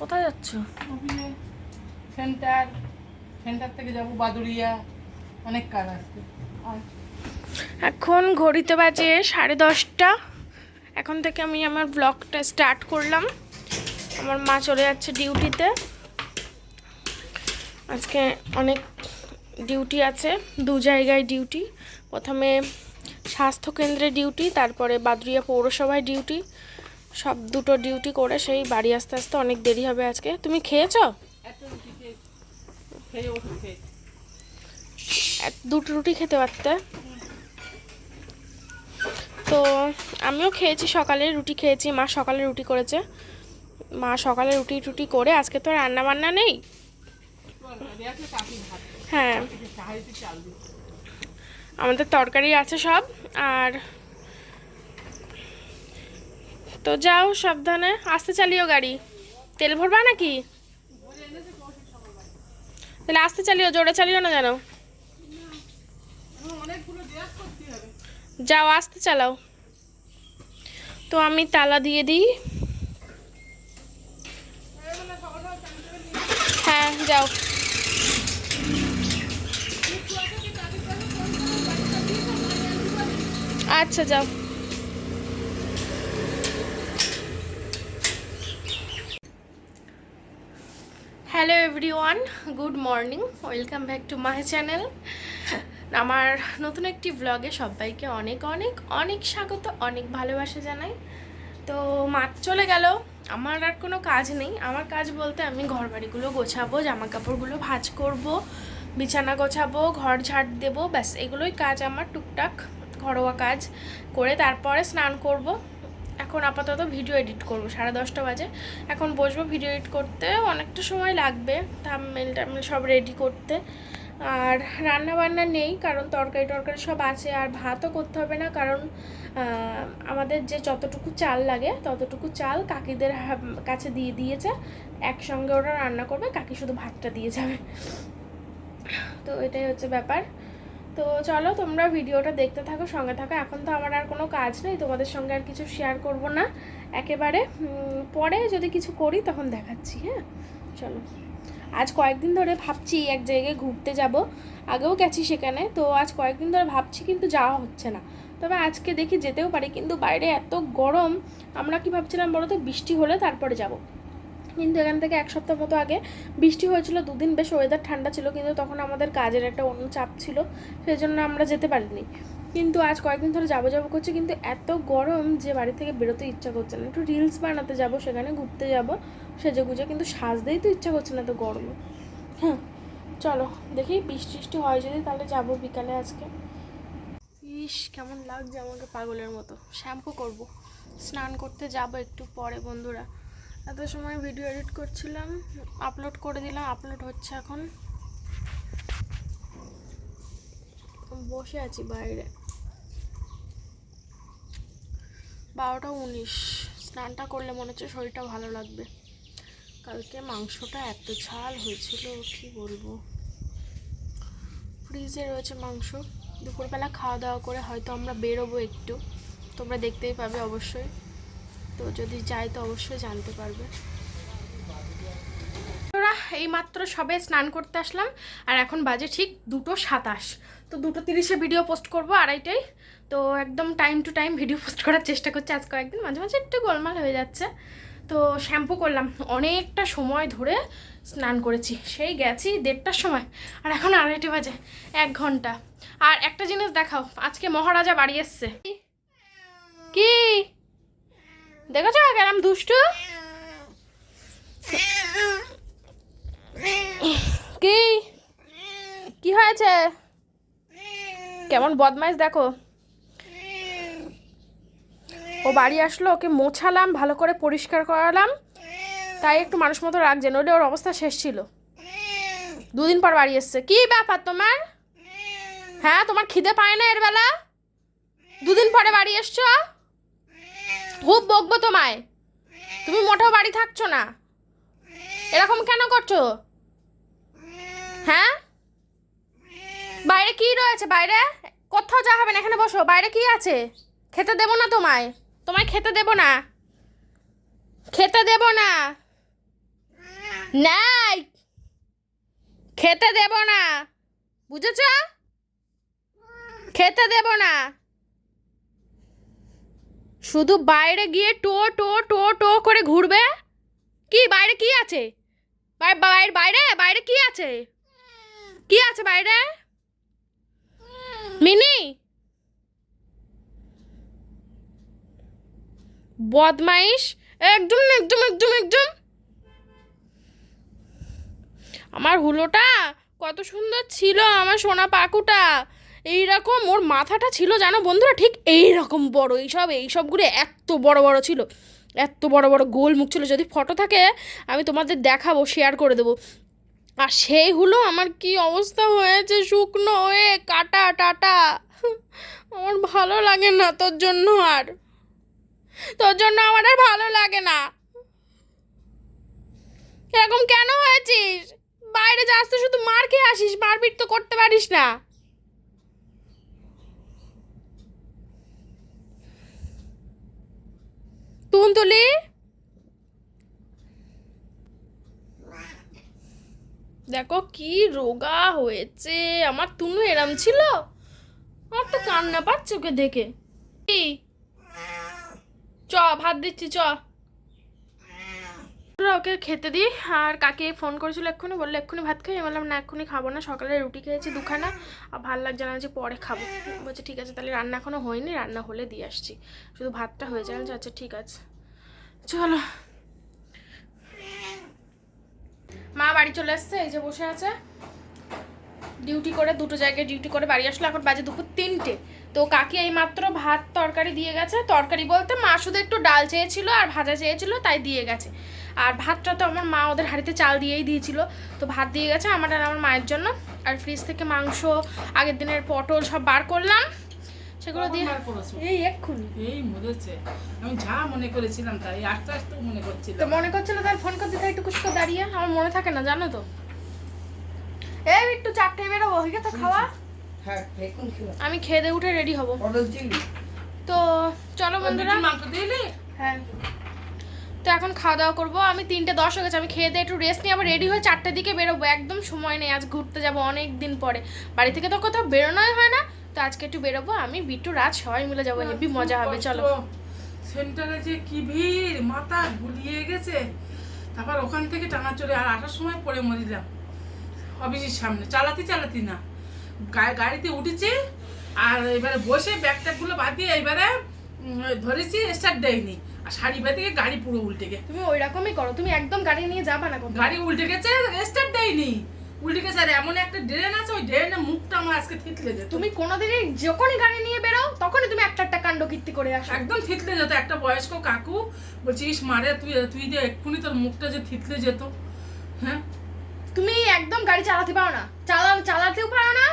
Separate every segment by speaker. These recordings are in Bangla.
Speaker 1: কোথায় যাচ্ছ?
Speaker 2: সেন্টার সেন্টার থেকে যাব বাদুড়িয়া অনেক কাজ আছে।
Speaker 1: এখন ঘড়িতে বাজে সাড়ে দশটা। এখন থেকে আমি আমার ব্লগটা স্টার্ট করলাম। আমার মা চলে যাচ্ছে ডিউটিতে আজকে অনেক ডিউটি আছে দু জায়গায় ডিউটি প্রথমে স্বাস্থ্যকেন্দ্রে ডিউটি তারপরে বাদুরিয়া পৌরসভায় ডিউটি সব দুটো ডিউটি করে সেই বাড়ি আসতে আসতে অনেক দেরি হবে আজকে। তুমি খেয়েছো? দুটো রুটি খেতে পারতে। তো আমিও খেয়েছি, সকালে রুটি খেয়েছি, মা সকালে রুটি করেছে। মা সকালে রুটি টুটি করে আজকে তো রান্না বান্না নেই।
Speaker 2: আছে কাকি ভাত
Speaker 1: হ্ঁ
Speaker 2: সাহায্যে চাল দিচ্ছে
Speaker 1: আমাদের তরকারি আছে সব, আর তো যাও সাবধানে, আস্তে চালিও গাড়ি। তেল ভরবা নাকি? তাহলে আস্তে চালিও, জোরে চালিও না জানো যাও, আস্তে চালাও। তো আমি তালা দিয়ে দিই। হ্যাঁ যাও। আচ্ছা যাও। Hello everyone good morning welcome back to my channel আমার নতুন একটি ব্লগে সবাইকে অনেক অনেক অনেক স্বাগত, অনেক ভালোবাসা জানাই। তো মাঠ চলে গেল। আমার আর কোনো কাজ নেই। আমার কাজ বলতে আমি ঘর বাড়িগুলো গোছাবো জামা কাপড়গুলো ভাঁজ করব, বিছানা গোছাবো, ঘর ঝাড় দেবো, ব্যাস, এগুলোই কাজ আমার টুকটাক ঘরোয়া কাজ। করে তারপরে স্নান করব। এখন আপাতত ভিডিও এডিট করব, সাড়ে দশটা বাজে। এখন বসবো ভিডিও এডিট করতে, অনেকটা সময় লাগবে থামমেল টামমেল সব রেডি করতে। আর রান্না বান্না নেই, কারণ তরকারি টরকারি সব আছে, আর ভাতও করতে হবে না, কারণ আমাদের যে যতটুকু চাল লাগে, ততটুকু চাল কাকিদের কাছে দিয়ে দিয়েছে। একসঙ্গে ওরা রান্না করবে, কাকি শুধু ভাতটা দিয়ে যাবে। তো এটাই হচ্ছে ব্যাপার। তো চলো তোমরা ভিডিওটা দেখতে থাকো, সঙ্গে থাকো। এখন তো আমার আর কোনো কাজ নেই, তোমাদের সঙ্গে আর কিছু শেয়ার করব না। একেবারে পরে যদি কিছু করি তখন দেখাচ্ছি হ্যাঁ? চলো। আজ কয়েকদিন ধরে ভাবছি এক জায়গায় ঘুরতে যাব, আগেও গেছি সেখানে, তো আজ কয়েকদিন ধরে ভাবছি কিন্তু যাওয়া হচ্ছে না। তবে আজকে দেখি যেতেও পারি, কিন্তু বাইরে এত গরম, আমরা কি ভাবছিলাম বলো তো, বৃষ্টি হলে তারপরে যাব। কিন্তু এখান থেকে এক সপ্তাহ মতো আগে বৃষ্টি হয়েছিল, দুদিন বেশ ওয়েদার ঠান্ডা ছিল কিন্তু তখন আমাদের কাজের একটা অন্য চাপ ছিল সেই জন্য আমরা যেতে পারিনি। কিন্তু আজ কয়েকদিন ধরে যাব যাব করছে, কিন্তু এত গরম যে বাড়ি থেকে বেরোতে ইচ্ছা করছে না। একটু রিলস বানাতে যাব, সেখানে ঘুরতে যাব সেজে গুজে কিন্তু সাজতেই তো ইচ্ছা করছে না তো গরমে। হ্যাঁ চলো দেখি বৃষ্টি টিষ্টি হয় যদি, তাহলে যাব বিকালে আজকে। ইস, কেমন লাগছে আমাকে পাগলের মতো। শ্যাম্পু করব, স্নান করতে যাব একটু পরে বন্ধুরা। এত সময় ভিডিও এডিট করছিলাম আপলোড করে দিলাম আপলোড হচ্ছে এখন। বসে আছি বাইরে। বারোটা উনিশ। স্নানটা করলে মনে হচ্ছে শরীরটা ভালো লাগবে। কালকে মাংসটা এত ঝাল হয়েছিল, কি বলব? ফ্রিজে রয়েছে মাংস। দুপুরবেলা খাওয়া দাওয়া করে হয়তো আমরা বেরোবো একটু। তোমরা দেখতেই পাবে অবশ্যই। তো যদি যাই তো অবশ্যই জানতে পারবে। ওরা এইমাত্র সবে স্নান করতে আসলাম, আর এখন বাজে ঠিক দুটো সাতাশ। তো দুটো তিরিশে ভিডিও পোস্ট করব আড়াইটাই। তো একদম time to time video post করার চেষ্টা করছি। আজ কয়েকদিন মাঝে মাঝে একটু গোলমাল হয়ে যাচ্ছে। তো শ্যাম্পু করলাম। অনেকটা সময় ধরে স্নান করেছি। সেই গেছি দেড়টার সময়, আর এখন আড়াইটে বাজে, এক ঘণ্টা। আর একটা জিনিস দেখাও, আজকে মহারাজা বাড়ি এসছে। কি? দেখেছ কেরাম দুষ্টু? কি? কি হয়েছে? কেমন বদমাইশ দেখো। ও বাড়ি আসলো, ওকে মোছালাম, ভালো করে পরিষ্কার করালাম। তাই একটু মানুষ মতো রাখছে, নইলে ওর অবস্থা শেষ ছিল। দুদিন পর বাড়ি এসছে। কি ব্যাপার তোমার? হ্যাঁ তোমার খিদে পায় না এর বেলা? দুদিন পরে বাড়ি এসছো? খুব বকবো তোমায়। তুমি মোটেও বাড়ি থাকছো না। এরকম কেন করছ? হ্যাঁ? বাইরে কি রয়েছে? বাইরে? কোথাও যাওয়া হবে না। এখানে বসো। বাইরে কি আছে? খেতে দেবো না তোমায়। তোমায় খেতে দেবো না। খেতে দেবো না। নাই। খেতে দেব না। বুঝেছ? খেতে দেব না। শুধু বাইরে গিয়ে টো টো টো টো করে ঘুরবে? কি, বাইরে কি আছে? বাইরে বাইরে? বাইরে কি আছে? কি আছে বাইরে? মিনি? বদমাইশ। একদম একদম একদম একদম। আমার হুলোটা কত সুন্দর ছিল আমার সোনা পাকুটা। এইরকম ওর মাথাটা ছিল, জানো বন্ধুরা? ঠিক এইরকম বড়। এইসব, এইসবগুলো এত বড় বড় ছিল। এত বড় বড় গোল মুখ ছিল। যদি ফটো থাকে, আমি তোমাদের দেখাবো শেয়ার করে দেবো। আর সেই হলো আমার কি অবস্থা হয়েছে শুকনো হয়ে, কাটা, টাটা? আমার ভালো লাগে না তোর জন্য আর। তোর জন্য আমার আর ভালো লাগে না। এরকম কেন হয়েছিস? বাইরে যাস তো শুধু মার খেয়ে আসিস, মারপিট তো করতে পারিস না। তুনতুলি? দেখো কি রোগা হয়েছে। আমার তুনু এরম ছিল। আমার তো কান্না পাচ্ছে ওকে দেখে। চ, ভাত দিচ্ছি, চ। ওকে খেতে দিই। আর কাকে ফোন করেছিল এক্ষুনি, বলল এক্ষুনি ভাত খাই। আমি বললাম, না, এক্ষুনি খাব না। সকালে রুটি খেয়েছি দুখানা। আর ভালো লাগছে না, যে পরে খাব। বলছে, ঠিক আছে, তাহলে রান্না এখনও হয়নি। রান্না হলে দিয়ে আসছি। শুধু ভাতটা হয়ে যায় আচ্ছা ঠিক আছে। চলো। মা বাড়ি চলে এসছে এই যে বসে আছে। ডিউটি করে, দুটো জায়গায় ডিউটি করে বাড়ি আসলো। এখন বাজে দুপুর তিনটে। তো কাকি এই মাত্র ভাত তরকারি দিয়ে গেছে। তরকারি বলতে মা শুধু একটু ডাল চেয়েছিল আর ভাজা চেয়েছিল তাই দিয়ে গেছে। আর ভাতটা তো আমার মা ওদের হাঁড়িতে চাল দিয়েই দিয়েছিল। তো ভাত দিয়ে গেছে আমার আর আমার মায়ের জন্য। আর ফ্রিজ থেকে মাংস আগের দিনের পটল সব বার করলাম। সেগুলো দিয়ে এই এক্ষুনি।
Speaker 2: এই মরেছে। আমি যা মনে করেছিলাম তাই আস্তে আস্তে মনে
Speaker 1: করছিল
Speaker 2: তো
Speaker 1: মনে করছিল তাই ফোন করতে তাই একটু কুচকো দাঁড়িয়ে। আমার মনে থাকে না জানো তো। এই একটু চারটে বেরোবো হয়ে গেছে খাওয়া। আমি খেয়ে দিয়ে উঠে রেডি হব। তো চলো বন্ধুরা। হ্যাঁ। তো এখন খাওয়া দাওয়া করব। আমি তিনটে দশ হয়ে গেছে আমি খেয়ে দিয়ে একটু রেস্ট নিয়ে আবার রেডি হয়ে চারটের দিকে বেরোবো। একদম সময় নেই আজ ঘুরতে যাব অনেক দিন পরে। বাড়ি থেকে তো কোথাও বেরোনোই হয় না। তো আজকে একটু বেরোবো আমি বিট্টু রাজ সবাই মিলে যাব। হেভি মজা হবে চলো।
Speaker 2: সেন্টারে যে কি ভিড় মাথা গুলিয়ে গেছে। তারপর ওখান থেকে টানা চলে আর আসার সময় পড়ে মরিলাম। অফিসের সামনে। চালাতে চালাতে না। গাড়িতে উঠেছি আর এবারে বসে ব্যাগ ট্যাগগুলো বাদ দিয়ে এবারে ধরেছি স্টার্ট দেয়নি। আর শাড়ি বাদ থেকে গাড়ি পুরো উল্টে গেছে
Speaker 1: তুমি ওই রকমই করো তুমি একদম গাড়ি নিয়ে যাবা না
Speaker 2: গাড়ি উল্টে গেছে স্টার্ট দেয়নি। উল্টে গেছে আর এমন একটা ড্রেন আছে ওই ড্রেনের মুখটা আমার আজকে থিতলে যেত।
Speaker 1: তুমি কোনোদিনই যখনই গাড়ি নিয়ে বেরো তখনই তুমি একটা একটা কাণ্ড কীর্তি করে আসো।
Speaker 2: একদম থিতলে যেত একটা বয়স্ক কাকু বলছিস মারে তুই তুই যে এক্ষুনি তোর মুখটা যে থিতলে যেত। হ্যাঁ?
Speaker 1: তুমি একদম গাড়ি চালাতে পারো না। চালা চালাতেও পারো না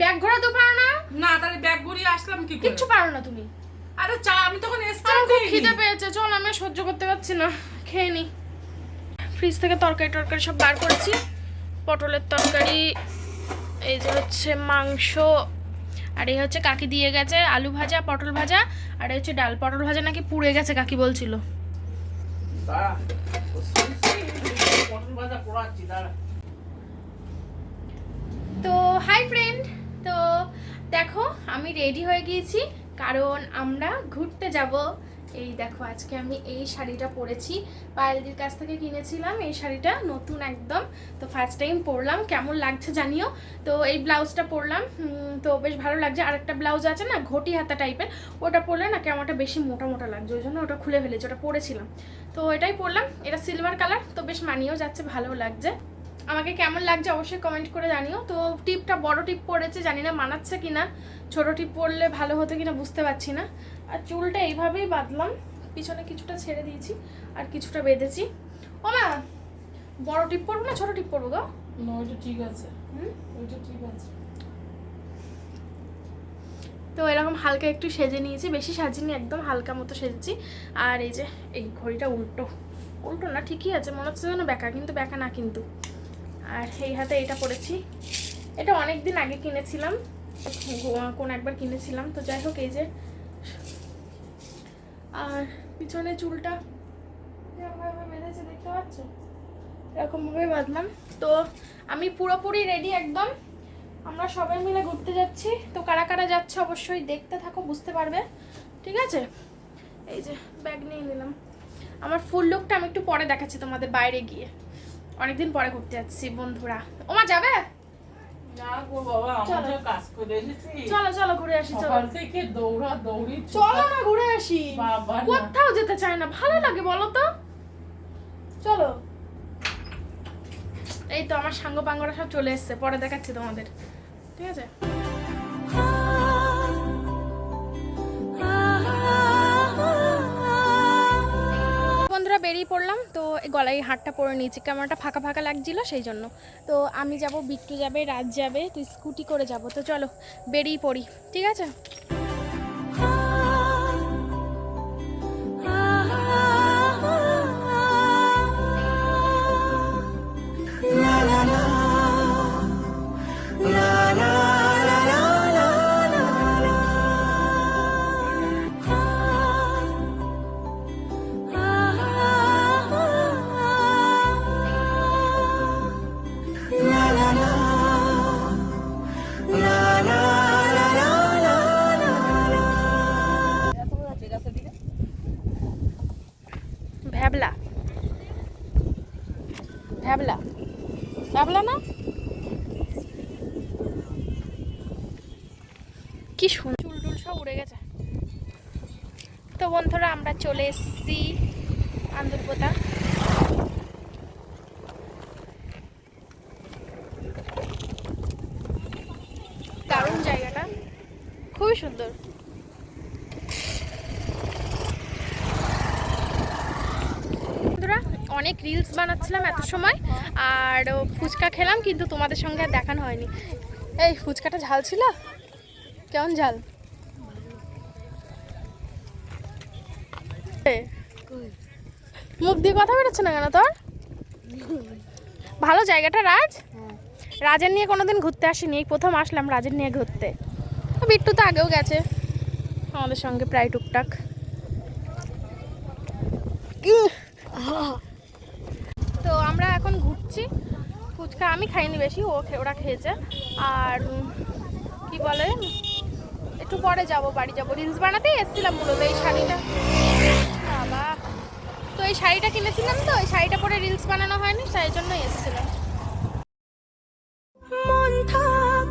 Speaker 1: ব্যাগ ঘোরাতেও পারো না?
Speaker 2: না তাহলে ব্যাগ গড়িয়ে আসলাম কি
Speaker 1: কিচ্ছু পারো না তুমি।
Speaker 2: আরে চা আমি তখন স্টার্ট
Speaker 1: খুব খিদে পেয়েছে চল আমি সহ্য করতে পারছি না খেয়ে নি। ফ্রিজ থেকে তরকারি টরকারি সব বার করেছি। পটলের তরকারি এই যে হচ্ছে মাংস আর এই হচ্ছে কাকি দিয়ে গেছে আলু ভাজা পটল ভাজা আর এই হচ্ছে ডাল। পটল ভাজা নাকি পুড়ে গেছে কাকি বলছিল।
Speaker 2: দাঁড়া পটল ভাজা পোড়াচ্ছি দাঁড়া।
Speaker 1: তো হাই ফ্রেন্ড তো দেখো, আমি রেডি হয়ে গিয়েছি, কারণ আমরা ঘুরতে যাব। এই দেখো, আজকে আমি এই শাড়িটা পরেছি। পায়েলদির কাছ থেকে কিনেছিলাম এই শাড়িটা, নতুন একদম। তো ফার্স্ট টাইম পরলাম, কেমন লাগছে জানিও? তো এই ব্লাউজটা পরলাম তো বেশ ভালো লাগছে। আর একটা ব্লাউজ আছে না, ঘটি হাতা টাইপের ওটা পরলে না কেমনটা বেশি মোটা মোটা লাগছে, ওই জন্য ওটা খুলে ফেলেছি, ওটা পরেছিলাম। তো এটাই পরলাম, এটা সিলভার কালার তো বেশ মানিয়েও যাচ্ছে ভালো লাগছে। আমাকে কেমন লাগছে অবশ্যই কমেন্ট করে জানিও। তো টিপটা বড় টিপ পড়েছে জানি না মানাচ্ছে কিনা। ছোট টিপ পড়লে ভালো হতো কিনা বুঝতে পারছি না। আর চুলটা এইভাবেই বাঁধলাম পিছনে কিছুটা ছেড়ে দিয়েছি আর কিছুটা বেঁধেছি। ও মা বড় টিপ পরবো না ছোট টিপ পরবো গো?
Speaker 2: ওইটা ঠিক আছে।
Speaker 1: হুম?
Speaker 2: ওইটা ঠিক আছে।
Speaker 1: তো এরকম হালকা একটু সেজে নিয়েছি বেশি সাজিনি একদম হালকা মতো সেজেছি। আর এই যে এই ঘড়িটা উল্টো। উল্টো না ঠিকই আছে মনে হচ্ছে যেন বেকা কিন্তু বেকা না কিন্তু। আর এই হাতে এটা পরেছি। এটা অনেক দিন আগে কিনেছিলাম, কোন একবার কিনেছিলাম, তো যাই হোক এই যে। আর পিছনে চুলটা বেঁধেছে দেখতে পাচ্ছ এরকমভাবে বাঁধলাম। তো আমি পুরোপুরি রেডি একদম। আমরা সবাই মিলে ঘুরতে যাচ্ছি। তো কারা কারা যাচ্ছে অবশ্যই দেখতে থাকো, বুঝতে পারবে। ঠিক আছে? এই যে ব্যাগ নিয়ে নিলাম। আমার ফুল লুকটা আমি একটু পরে দেখাচ্ছি তোমাদের বাইরে গিয়ে। অনেকদিন পরে ঘুরতে যাচ্ছি বন্ধুরা। ওমা যাবে? চলো। চলো চলো ঘুরে আসি চলো।
Speaker 2: থেকে দৌড়া দৌড়ি
Speaker 1: চলো না ঘুরে আসি। কোথাও যেতে চায় না ভালো লাগে বলো তো। চলো। এই তো আমার সাঙ্গ পাঙ্গরা সব চলে এসছে পরে দেখাচ্ছি তোমাদের। ঠিক আছে? বন্ধুরা বেরিয়ে পড়লাম তো গলায় হাটটা পরে নিয়েছি, ক্যামেরাটা ফাঁকা ফাঁকা লাগছিল সেই জন্য তো আমি যাব, বিট্টু যাবে রাত যাবে, তুই স্কুটি করে যাব। তো চলো, বেরিয়ে পড়ি, ঠিক আছে? কি চুল টুল সব উড়ে গেছে। তো বন্ধুরা, আমরা চলে এসেছি আন্দুলপোতা দারুণ জায়গাটা। খুবই সুন্দর। অনেক রিলস বানাচ্ছিলাম এত সময়, আর ফুচকা খেলাম, কিন্তু তোমাদের সঙ্গে আর দেখানো হয়নি। এই, ফুচকাটা ঝাল ছিল? কেমন ঝাল? মুখ দিয়ে কথা বেরোচ্ছে না কেন তোর? ভালো জায়গাটা, রাজ? রাজের নিয়ে কোনোদিন ঘুরতে আসিনি, এই প্রথম আসলাম রাজের নিয়ে ঘুরতে। বিট্টু তো আগেও গেছে, আমাদের সঙ্গে প্রায় টুকটাক। তো আমরা এখন ঘুরছি, ফুচকা আমি খাইনি বেশি, ও ওরা খেয়েছে। আর কি বলে? একটু পরে যাব বাড়ি যাব। রিলস বানাতেই এসেছিলাম মূলত এই শাড়িটা। বাবা। তো এই শাড়িটা কিনেছিলাম তো এই শাড়িটা পরে রিলস বানানো হয়নি সেই জন্য এসেছিলাম।
Speaker 3: মন থাক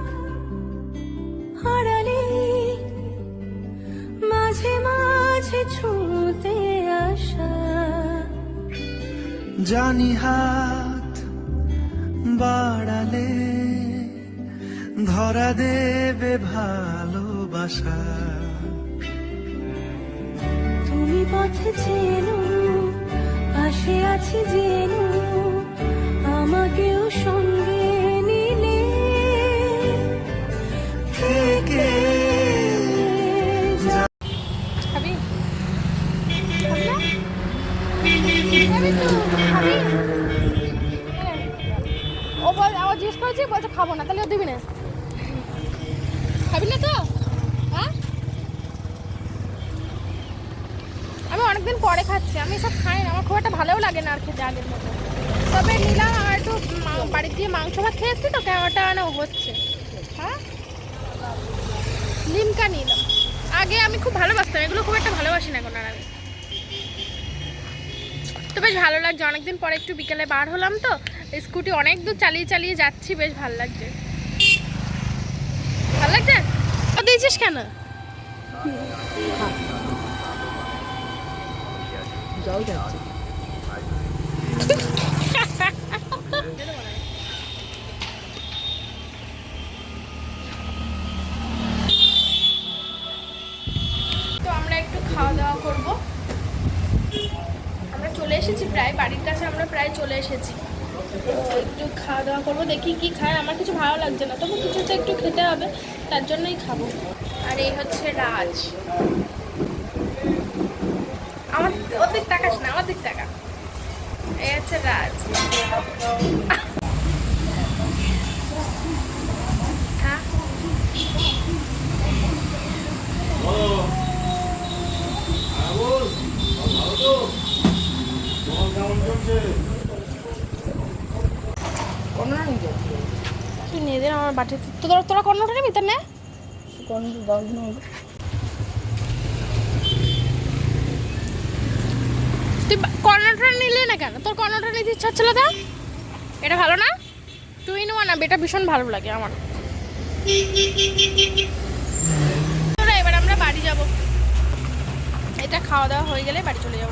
Speaker 3: মাঝে মাঝে ছুঁতে আসা
Speaker 4: জানি হাত বাড়ালে ধরা দেবে ভালোবাসা।
Speaker 3: তুমি পথে চেনো পাশে আছি জেনো আমাকেও সঙ্গে নিলে। থেকে
Speaker 1: খাবি খাবি তো? খাবি? ও বল জিজ্ঞেস করেছি বলছে খাব না তাহলে দিবি না খাবি না তো হ্যাঁ আমি অনেকদিন পরে খাচ্ছি, আমি সব খাই না, আমার খুব একটা ভালোও লাগে না আর খেতে আগের মতো। তবে নিলাম আমার একটু বাড়ির দিয়ে মাংস ভাত খেয়েছি তো কেমনটা না হচ্ছে। হ্যাঁ? লিমকা নিলাম আগে আমি খুব ভালোবাসতাম, এগুলো খুব একটা ভালোবাসি না এখন আর আমি। তো বেশ ভালো লাগছে, অনেকদিন পরে একটু বিকেলে বার হলাম তো স্কুটি অনেক দূর চালিয়ে চালিয়ে যাচ্ছি, বেশ ভালো লাগছে। ভালো লাগছে? দিয়েছিস কেন? তো আমরা একটু খাওয়া দাওয়া করব। আমরা চলে এসেছি প্রায়, বাড়ির কাছে আমরা প্রায় চলে এসেছি। একটু খাওয়া দাওয়া করব, দেখি কি খায়। আমার কিছু ভালো লাগছে না, তবু কিছু তো একটু খেতে হবে, তার জন্যই খাব। আর এই হচ্ছে রাজ। আমার অর্ধেক টাকাস না অর্ধেক টাকা। এই হচ্ছে রাজ। হ্যাঁ? তুই নিয়ে আমার বাটিতে। তোরা তোরা কর্ণটা নিবি তার না? কর্ণ কর্ণটা নিলে না কেন? তোর কর্ণটা নিতে ইচ্ছা হচ্ছিল তা? এটা ভালো না? তুই নেওয়া না এটা ভীষণ ভালো লাগে আমার। এবার আমরা বাড়ি যাব। এটা খাওয়া দাওয়া হয়ে গেলে বাড়ি চলে যাব।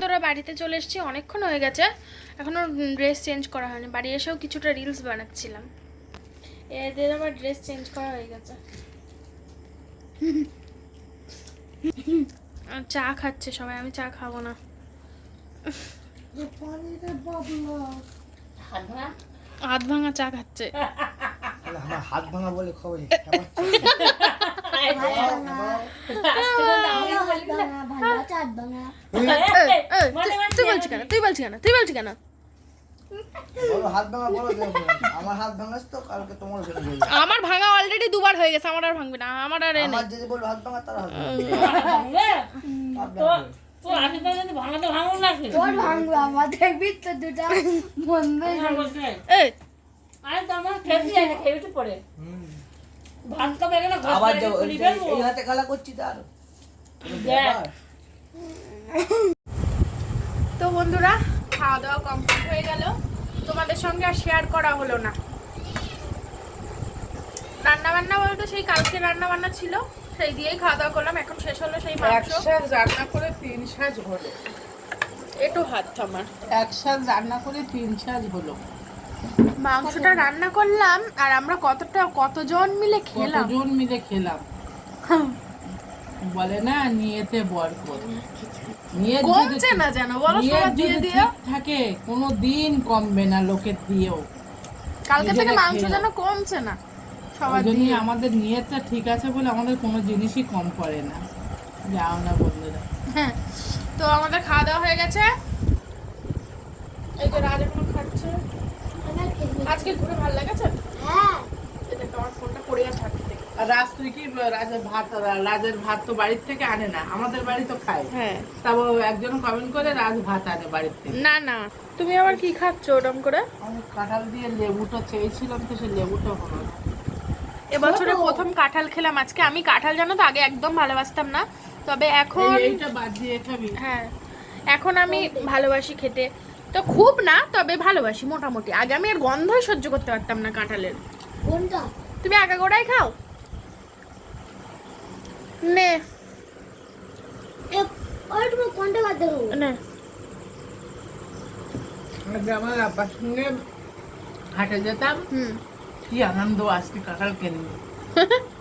Speaker 1: তোরা বাড়িতে চলে এসেছি, অনেকক্ষণ হয়ে গেছে। এখনও ড্রেস চেঞ্জ করা হয়নি। বাড়ি এসেও কিছুটা রিলস বানাচ্ছিলাম। এদের আমার ড্রেস চেঞ্জ করা হয়ে গেছে। চা খাচ্ছে সবাই আমি চা খাব না। হাত ভাঙা? চা খাচ্ছে।
Speaker 5: আমার হাত ভাঙা বলে খবর
Speaker 1: তুই বলছি কেন? তুই বলছি কেন? তুই বলছি কেন?
Speaker 5: বলো হাত ভাঙা বলো আমার হাত ভাঙাস তো কালকে তোমার
Speaker 1: আমার ভাঙা অলরেডি দুবার হয়ে গেছে আমার আর ভাঙবে না আমার আর
Speaker 5: আমার যদি বলব হাত ভাঙা তার হাত ভাঙা
Speaker 6: তো তোর আশীর্বাদ যদি ভাঙাতে ভাঙুন লাগবে
Speaker 7: তোর ভাঙবো আমার দেখবি তো দুটা বন্ধই
Speaker 1: এই।
Speaker 6: আরে তো আমার খেতে যায় না খেয়ে পড়ে। ভাত তো বেগে না
Speaker 5: আবার
Speaker 6: করে
Speaker 5: যাব
Speaker 6: খুলি ফেলব।
Speaker 5: এই হাতে খেলা করছি তার কোনো
Speaker 1: তো বন্ধুরা খাওয়া দাওয়া কমপ্লিট হয়ে গেল। তোমাদের সঙ্গে আর শেয়ার করা হলো না। রান্না বান্না বলতে সেই কালকে রান্না বান্না ছিল সেই দিয়েই খাওয়া দাওয়া করলাম। এখন শেষ হলো সেই মাংস।
Speaker 2: রান্না করে তিন সাজ হলো।
Speaker 1: একটু হাত আমার।
Speaker 2: এক সাজ রান্না করে তিন সাজ হলো।
Speaker 1: মাংসটা রান্না করলাম আর আমরা কতটা কতজন মিলে খেলাম?
Speaker 2: কতজন মিলে খেলাম? বলে না নিয়েতে বরকত
Speaker 1: কমছে না যেন? বলো সবার দিয়ে দিয়ে
Speaker 2: থাকে কোনো দিন কমবে না লোকের দিয়েও।
Speaker 1: কালকে থেকে মাংস যেন কমছে না সবার দিয়ে।
Speaker 2: আমাদের নিয়তটা ঠিক আছে বলে আমাদের কোনো জিনিসই কম করে না। যাও না বন্ধুরা।
Speaker 1: হ্যাঁ তো আমাদের খাওয়া দাওয়া হয়ে গেছে। এই যে রাজ এখন খাচ্ছে। আজকে ঘুরে ভালো লেগেছে?
Speaker 7: হ্যাঁ।
Speaker 1: এটা আমার ফোনটা পড়ে থেকে।
Speaker 2: রাজ তুই কি রাজের ভাত রাজের ভাত তো বাড়ির থেকে আনে না আমাদের বাড়ি তো খায়।
Speaker 1: হ্যাঁ।
Speaker 2: তারপর একজন কমেন্ট করে রাজ ভাত আনে বাড়ির থেকে।
Speaker 1: না না তুমি আবার কি খাচ্ছ ওরম করে?
Speaker 2: আমি কাঁঠাল দিয়ে লেবুটা চেয়েছিলাম তো সে লেবুটা হলো না।
Speaker 1: এবছরে প্রথম কাঁঠাল খেলাম আজকে আমি কাঁঠাল জানো তো আগে একদম ভালোবাসতাম না। তবে এখন
Speaker 2: এই- এইটা বাদ দিয়ে খাবি।
Speaker 1: হ্যাঁ এখন আমি ভালোবাসি খেতে। তো খুব না তবে ভালোবাসি মোটামুটি। আগে আমি আর গন্ধই সহ্য করতে পারতাম না কাঁঠালের।
Speaker 7: কোনটা?
Speaker 1: তুমি একা গোড়াই খাও? নে।
Speaker 7: এ ওই তুমি কোনটা বাদ দেবো?
Speaker 1: নে।
Speaker 2: আগে আমার আব্বার সঙ্গে হাটে যেতাম।
Speaker 1: হুম।
Speaker 2: কি আনন্দ আজকে কাঁঠাল কিনবো